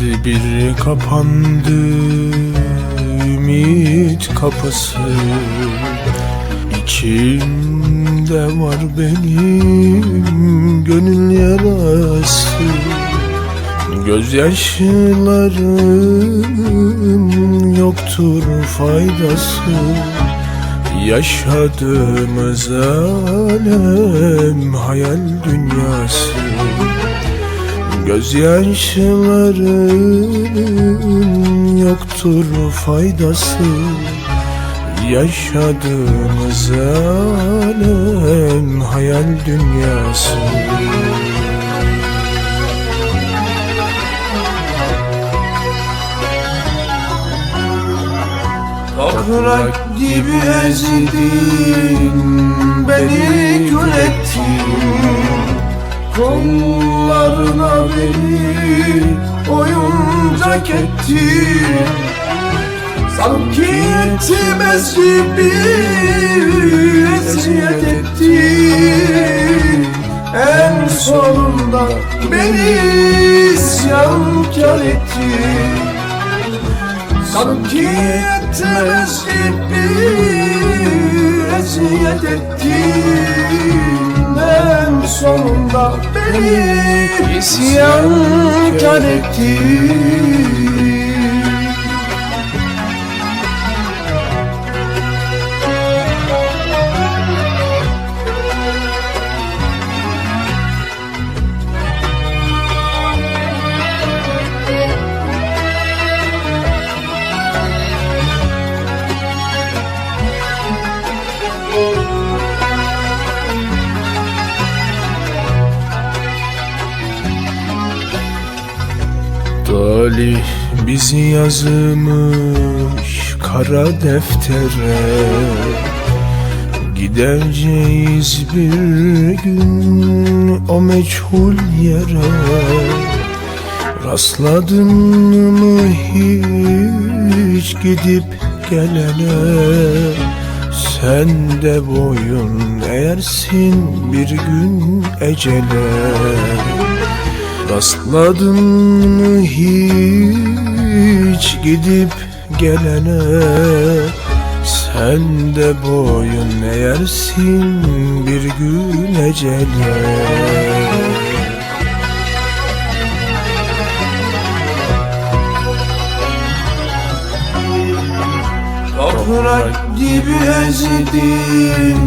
Bir kapandı ümit kapısı. İçimde var benim gönül yarası. Gözyaşlarım yoktur faydası. Yaşadığımız alem hayal dünyası Gözyaşlarım yoktur faydası. Yaşadığımız alem hayal dünyası. Toprak gibi ezdin Beni kül ettin Kollarına beni oyuncak ettin Sanki yetmez gibi eziyet ettin En sonunda beni isyankar ettin Sanki yetmez gibi eziyet ettin En sonunda beni isyankar ettin Talih bizi yazmış kara deftere. Gideceğiz bir gün o meçhul yere. Rastladın mı hiç gidip gelene? Sen de boyun eğersin bir gün ecele Rastladın mı hiç gidip gelene? Sen de boyun eğersin bir gün ecele. Toprak gibi ezdin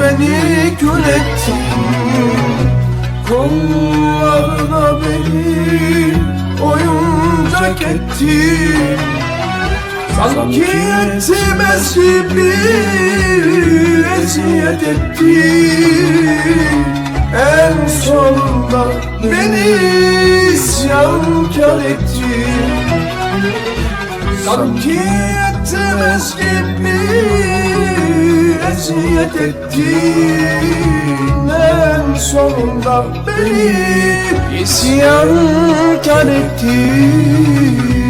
Beni kül ettin Kollarına beni oyuncak ettin Sanki yetmez gibi eziyet ettin En sonunda beni isyankar ettin Sanki yetmez gibi eziyet ettin En sonunda beni isyankar ettin